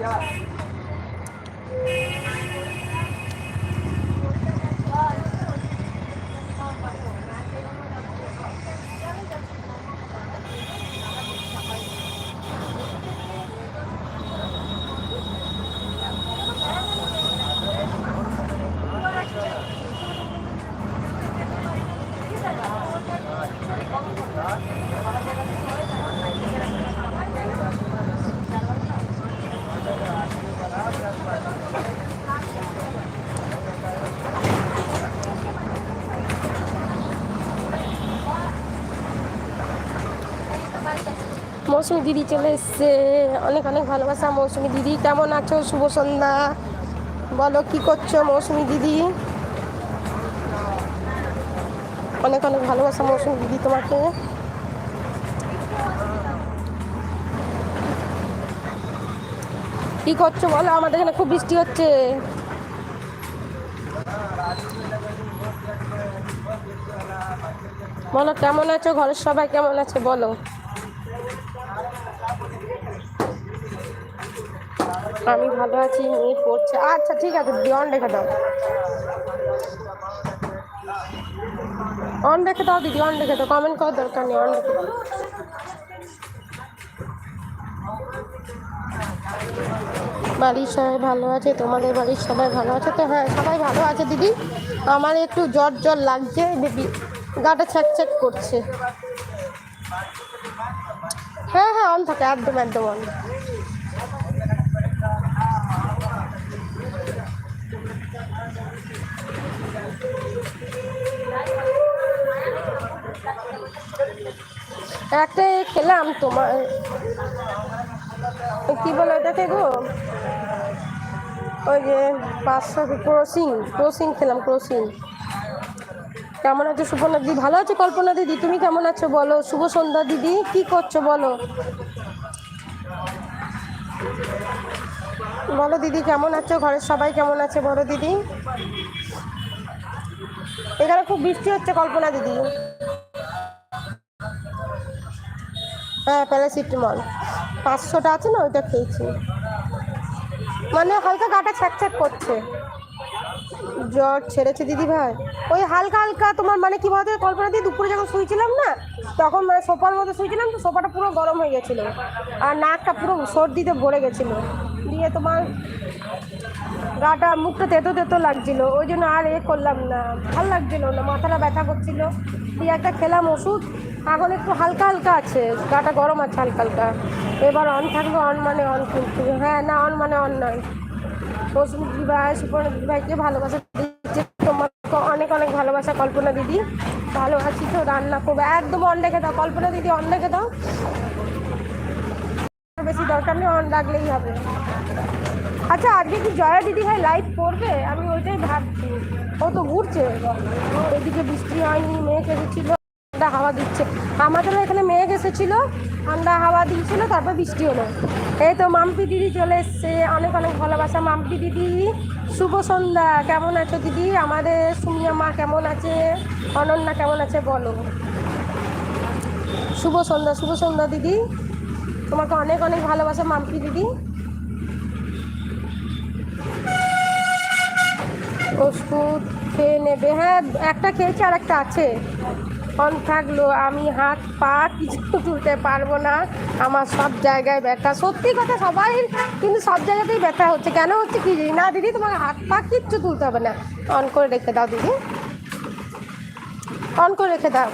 呀 মৌসুমি দিদি চলে এসছে। অনেক অনেক ভালোবাসা। মৌসুমি দিদি, কেমন আছো? শুভ সন্ধ্যা। বলো, কি করছ মৌসুমি দিদি? অনেক অনেক ভালোবাসা মৌসুমি দিদি তোমাকে। কি করছ বলো? আমাদের এখানে খুব বৃষ্টি হচ্ছে। বলো, কেমন আছো? ঘরের সবাই কেমন আছে? বলো। আমি ভালো আছি, মেয়ে পড়ছে। আচ্ছা ঠিক আছে দিদি অন রেখে দাও। অন রেখে দাও দিদি, অন রেখে দাও। কমেন্ট করার দরকার নেই, অন রেখে দাও। বাড়ির সবাই ভালো আছে? তোমাদের বাড়ির সবাই ভালো আছে? তো হ্যাঁ সবাই ভালো আছে দিদি? আমার একটু জ্বর জ্বর লাগছে বেবি গাটা ছ্যাক করছে। হ্যাঁ হ্যাঁ অন থাকে, একদম একদম অন। একটা খেলাম তোমার কি বলে এটাকে গো? ওই যে পাঁচশো ক্রসিং ক্রসিং খেলাম, ক্রসিং। কেমন আছো সুপর্ণা দিদি? ভালো আছো কল্পনা দিদি? তুমি কেমন আছো বলো? শুভ সন্ধ্যা দিদি, কি করছ বলো? বলো দিদি, কেমন আছো? ঘরের সবাই কেমন আছে বলো দিদি? এখানে খুব বৃষ্টি হচ্ছে কল্পনা দিদি। হ্যাঁ প্যারাসিটামল পাঁচশোটা আছে না, ওইটা খেয়েছি। মানে হালকা গাটা ছ্যাক করছে। জ্বর ছেড়েছে দিদি ভাই। ওই হালকা হালকা তোমার মানে কি বলতো, কল্পনা দিয়ে দুপুরে যখন শুয়েছিলাম না, তখন মানে সোফার মধ্যে শুয়েছিলাম তো সোফাটা পুরো গরম হয়ে গেছিল। আর নাকটা পুরো সর্দিতে ভরে গেছিল। দিয়ে তোমার গাটা মুখটা তেতো তেতো লাগছিল। ওই জন্য আর এ করলাম না। ভালো লাগছিল না, মাথাটা ব্যথা করছিল। দিয়ে একটা খেলাম ওষুধ। এখন একটু হালকা হালকা আছে, গাটা গরম আছে হালকা হালকা। এবার অন থাকলে অন মানে অন কিন্তু। হ্যাঁ না অন মানে অন নয় মৌসুমি ভাই সুপর্ণ ভাইকে ভালোবাসা দিচ্ছে। তোমাকে অনেক অনেক ভালোবাসা, কল্পনা দিদি। ভালো আছি তো, রান্না করবে। একদম অন রেখে দাও, কল্পনা দিদি অন রেখে দাও। বেশি দরকার নেই অন রাখলেই হবে। আচ্ছা আজকে কি জয়া দিদি ভাই লাইভ করবে? আমি ওইটাই ভাবছি। ও তো ঘুরছে। এদিকে বৃষ্টি হয়নি, মেঘ এসেছিল। ঠান্ডা হাওয়া দিচ্ছে। আমাদেরও এখানে মেঘ এসেছিল, ঠান্ডা হাওয়া দিয়েছিল, তারপর বৃষ্টি হলো। এই তো মাম্পি দিদি চলে এসছে, অনেক অনেক ভালোবাসা। মাম্পি দিদি, শুভ সন্ধ্যা। কেমন আছো দিদি? আমাদের সুমিয়া মা কেমন আছে? অনন্যা কেমন আছে বলো। শুভ সন্ধ্যা শুভ সন্ধ্যা দিদি। তোমাকে অনেক অনেক ভালোবাসা মাম্পি দিদি। ওষুধ খেয়ে নেবে। হ্যাঁ একটা খেয়েছি আর একটা আছে। অন থাকল, আমি হাত পা কিছু তুলতে পারব না। আমার সব জায়গায় ব্যথা। সত্যি কথা সবাই কিন্তু সব জায়গাতেই ব্যথা হচ্ছে। কেন হচ্ছে কি না? দিদি, তোমার হাত পা কিচ্ছু তুলতে হবে না। অন করে রেখে দাও, দিদি। অন করে রেখে দাও।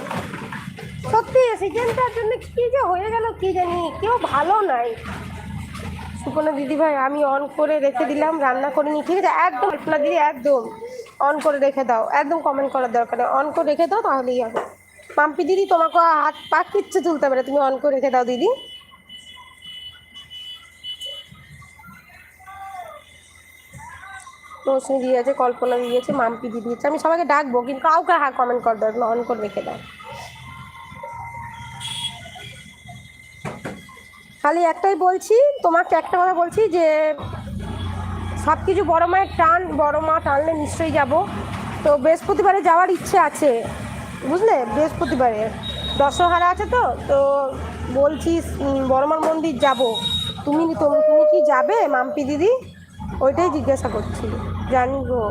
সত্যি সিজনটার জন্য কি যে হয়ে গেল কি জানি। কেউ ভালো নাই। সুপর্ণা দিদি ভাই, আমি অন করে রেখে দিলাম, রান্না করে নি ঠিক আছে, একদম দিদি, একদম। অন করে রেখে দাও। একদম কমেন্ট করার দরকার নেই। অন করে রেখে দাও, তাহলেই হবে। পাম্পি দিদি তোমাকে হাত পা কিচ্ছু তুলতে পারে তুমি অন করে রেখে দাও দিদি। রশ্মি দিয়েছে কল্পনা দিয়েছে মাম্পি দিদি দিয়েছে। আমি সবাইকে ডাকবো কিন্তু কাউকে হ্যাঁ কমেন্ট দরকার নেই, অন করে রেখে দাও। খালি একটাই বলছি তোমাকে একটা কথা বলছি যে সব কিছু বড়ো মায়ের টান বড়ো মা টানলে নিশ্চয়ই যাব। তো বৃহস্পতিবারে যাওয়ার ইচ্ছে আছে। বুঝলে? বৃহস্পতিবারে। দশহারা আছে তো? তো বলছি বর্মার মন্দির যাব। তুমি তুমি কি যাবে, মাম্পি দিদি? ওইটাই জিজ্ঞাসা করছি। জানি গো।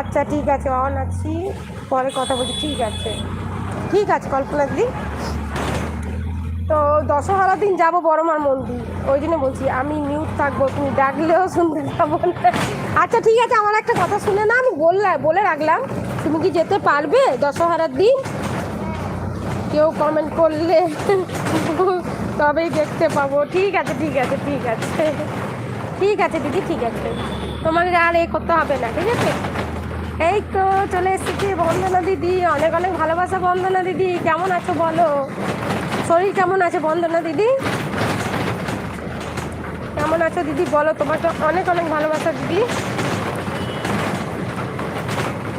আচ্ছা ঠিক আছে অন আছি পরে কথা বলছি। ঠিক আছে। ঠিক আছে, কল্পনা দিদি। তো দশহরা দিন যাব বড়মার মন্দির। ওই জন্য বলছি, আমি মিউট থাকব, তুমি ডাকলেও শুনতে না আচ্ছা ঠিক আছে, আমার একটা কথা শুনে না আমি বললাম বলে রাখলাম। তুমি কি যেতে পারবে দশহরার দিন? কেউ কমেন্ট করলে তবেই দেখতে পাবো। ঠিক আছে ঠিক আছে ঠিক আছে। ঠিক আছে, দিদি, ঠিক আছে। তোমাকে আর এ করতে হবে না, ঠিক আছে? এই তো চলে এসেছি, বন্দনা দিদি। অনেক অনেক ভালোবাসা, বন্দনা দিদি। কেমন আছো বলো? শরীর কেমন আছে বন্দনা দিদি? কেমন আছো দিদি? বলো তোমাকে অনেক অনেক ভালোবাসা দিদি।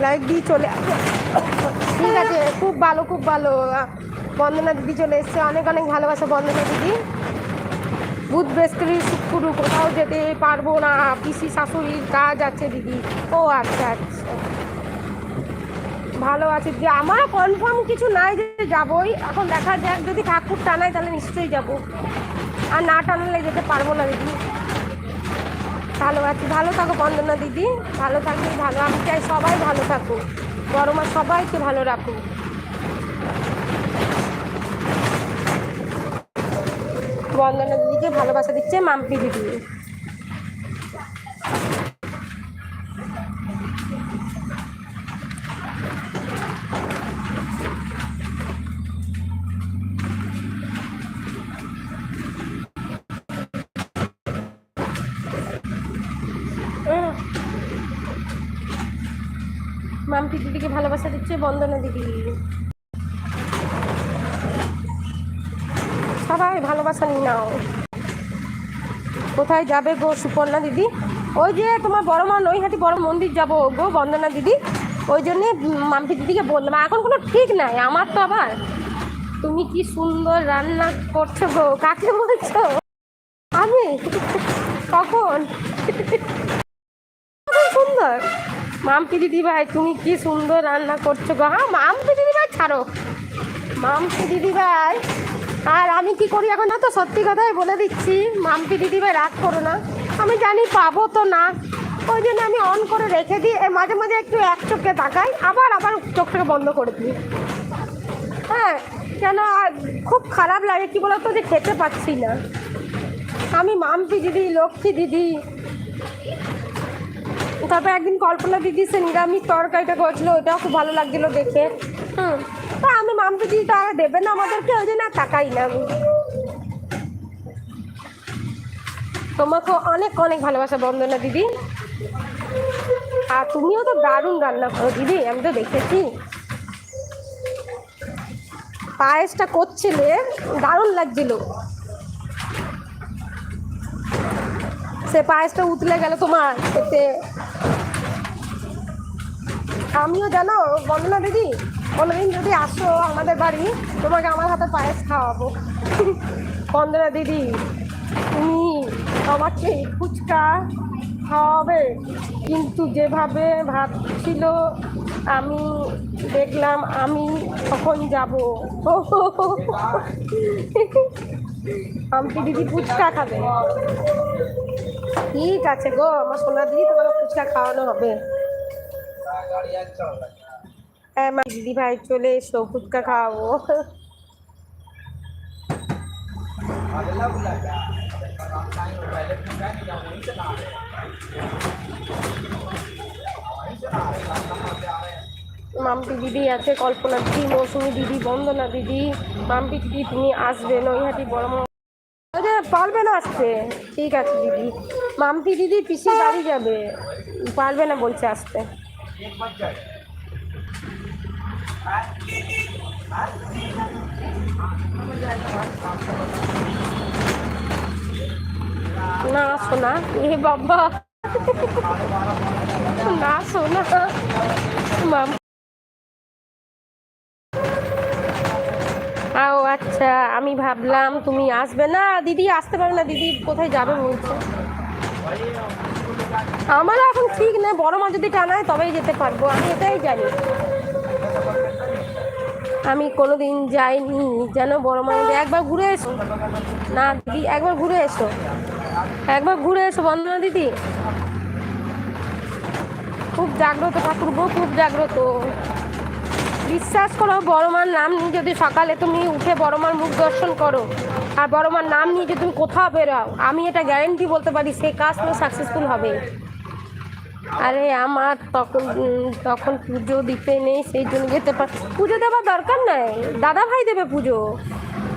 লাইক দিয়ে চলে ঠিক আছে, খুব ভালো খুব ভালো। বন্দনা দিদি চলে এসছে। অনেক অনেক ভালোবাসা বন্দনা দিদি। বুধ বৃহস্পতি শুক্র কোথাও যেতে পারব না। পিসি শাশুড়ির কাজ আছে দিদি। ও আচ্ছা আচ্ছা। ভালো আছে। যে আমার কনফার্ম কিছু নাই যে যাবই। এখন দেখা যাক, যদি ঠাকুর টানায় তাহলে নিশ্চয়ই যাব। আর না টানালে যেতে পারব না দিদি। ভালো আছি। ভালো থাকো বন্দনা দিদি। ভালো থাকলে ভালো। আমি চাই সবাই ভালো থাকুক বড় মা সবাইকে ভালো রাখুক। বন্দনা দিদিকে ভালোবাসা দিচ্ছে মাম্পি দিদি উম। মাম্পি দিদিকে ভালোবাসা দিচ্ছে, বন্দনা দিদি সবাই ভালোবাসা নিয়ে নাও। কোথায় যাবে গো সুপর্ণা দিদি? ওই যে তোমার বড় মা, নৈহাটি বড় মন্দির যাব গো বন্দনা দিদি। ওই জন্যে মাম্পি দিদিকে বললাম, এখন কোনো ঠিক নাই, আমার তো আবার। তুমি কি সুন্দর রান্না করছ গো, কাকে বলছো? আমি? কখন সুন্দর? মামপি দিদি ভাই, তুমি কি সুন্দর রান্না করছ গো? হ্যাঁ মামপি দিদি ভাই, ছাড়ো। মামপি দিদি ভাই, আর আমি কি করি এখন? না তো, সত্যি কথাই বলে দিচ্ছি মামপি দিদি ভাই, রাগ করো না। আমি জানি পাবো তো না। ওই জন্য আমি অন করে রেখে দিই মাঝে মাঝে একটু এক চোখে তাকাই, আবার আবার চোখটাকে বন্ধ করে দিই। হ্যাঁ কেন খুব খারাপ লাগে, কি বলতো, যে খেতে পাচ্ছি না। আমি মাম্পি দিদি, লক্ষ্মী দিদি তারপর একদিন কল্পনা দিদি সে নিরামিষ তরকারিটা করেছিল ওটাও খুব ভালো লাগছিল দেখে। হুম, তা আমি মাম্পি দিদি তো আর দেবে না আমাদেরকে, ওই জন্য তাকাই না আমি। তোমাকে অনেক অনেক ভালোবাসা বন্দনা দিদি। আর তুমিও তো দারুণ রান্না করো দিদি, আমি তো দেখেছি। পায়েসটা করছিলে, দারুণ লাগছিল। সে পায়েসটা উতলে গেল তোমার এতে আমিও জানো, বন্দনা দিদি কোনোদিন যদি আসো আমাদের বাড়ি, তোমাকে আমার হাতে পায়েস খাওয়াবো। বন্দনা দিদি, তুমি আমাকে ফুচকা খাওয়াবে? কিন্তু যেভাবে ভাবছিল, আমি দেখলাম, আমি কখন যাব। আমটি দিদি ফুচকা খাবে। ঠিক আছে গো, আমার সোনা দিদি তোমার ফুচকা খাওয়ানো হবে। হ্যাঁ মা দিদি ভাই চলে এসো ফুচকা খাওয়াবো। মাম্পি দিদি আছে, কল্পনা দিদি, মৌসুমি দিদি, বন্দনা দিদি। মাম্পি দিদি, তুমি আসবে, নৈহাটি বড় পারবে না আসতে। ঠিক আছে দিদি। মাম্পি দিদি পিসির বাড়ি যাবে। পারবে না বলছে আসতে। না শোনা এ বাবা। না শোনা মাম ও আচ্ছা আমি ভাবলাম তুমি আসবে না। দিদি আসতে পারবে না, দিদি কোথায় যাবে বলছে। আমার এখন ঠিক নেই বড় মা যদি টানায় তবেই যেতে পারব আমি এটাই জানি। আমি কোনোদিন যাইনি যেন বড় মা বলে, একবার ঘুরে এসো। না দিদি একবার ঘুরে এসো। একবার ঘুরে এসো বন্দনা দিদি। খুব জাগ্রত ঠাকুর গো খুব জাগ্রত। বিশ্বাস করো বড় মার নাম নিয়ে যদি সকালে তুমি উঠে বড় মার মুখ দর্শন করো আর বড় মার নাম নিয়ে যে তুমি কোথাও বেরোও, আমি এটা গ্যারেন্টি বলতে পারি সেই কাজ তো সাকসেসফুল হবে। আরে আমার তখন তখন পুজো দিতে নেই, সেই জন্য যেতে পার পুজো দেওয়ার দরকার নাই। দাদা ভাই দেবে পুজো।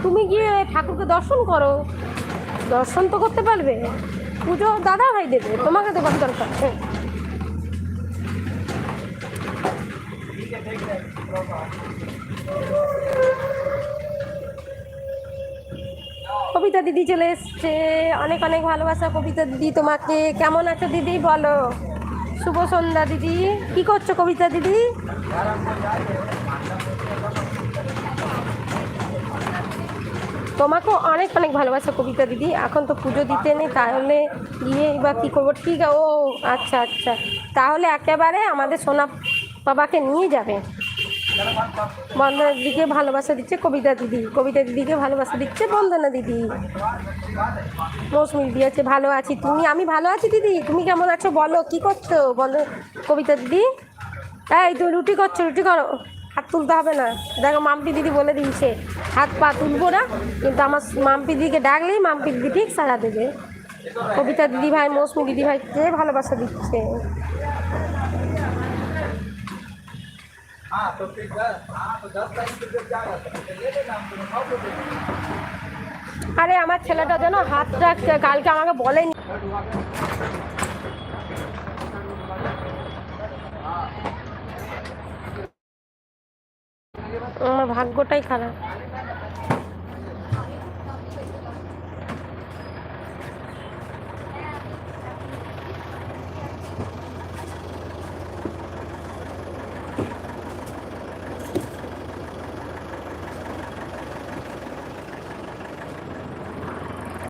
তুমি গিয়ে ঠাকুরকে দর্শন করো। দর্শন তো করতে পারবে। পুজো দাদা ভাই দেবে, তোমাকে দেবার দরকার নেই। কবিতা দিদি চলে এসছে। অনেক অনেক ভালোবাসা কবিতা দিদি তোমাকে। কেমন আছো দিদি? বলো। শুভ সন্ধ্যা দিদি। কি করছ কবিতা দিদি? তোমাকেও অনেক অনেক ভালোবাসা কবিতা দিদি। এখন তো পুজো দিতে নেই, তাহলে গিয়ে বা কী করব? ঠিক ও আচ্ছা আচ্ছা। তাহলে একেবারে আমাদের সোনা বাবাকে নিয়ে যাবে। বন্দনা দিদিকে ভালোবাসা দিচ্ছে কবিতা দিদি। কবিতা দিদিকে ভালোবাসা দিচ্ছে বন্দনা দিদি। মৌসুমি দিদি আছে, ভালো আছি। তুমি, আমি ভালো আছি দিদি? তুমি কেমন আছো বলো, কি করছ? বলো, কবিতা দিদি? এই তুমি রুটি করছ, রুটি করো। হাত তুলতে হবে না। দেখো, মাম্পি দিদি বলে দিয়েছে, হাত পা তুলবো না, কিন্তু আমার মাম্পি দিদিকে ডাকলেই মাম্পি দিদি ঠিক সারা দেবে। কবিতা দিদি ভাই, মৌসুমি দিদি ভাইকে ভালোবাসা দিচ্ছে। আরে আমার ছেলেটা যেন হাত রাখছে কালকে আমাকে বলেনি। আমার ভাগ্যটাই খারাপ।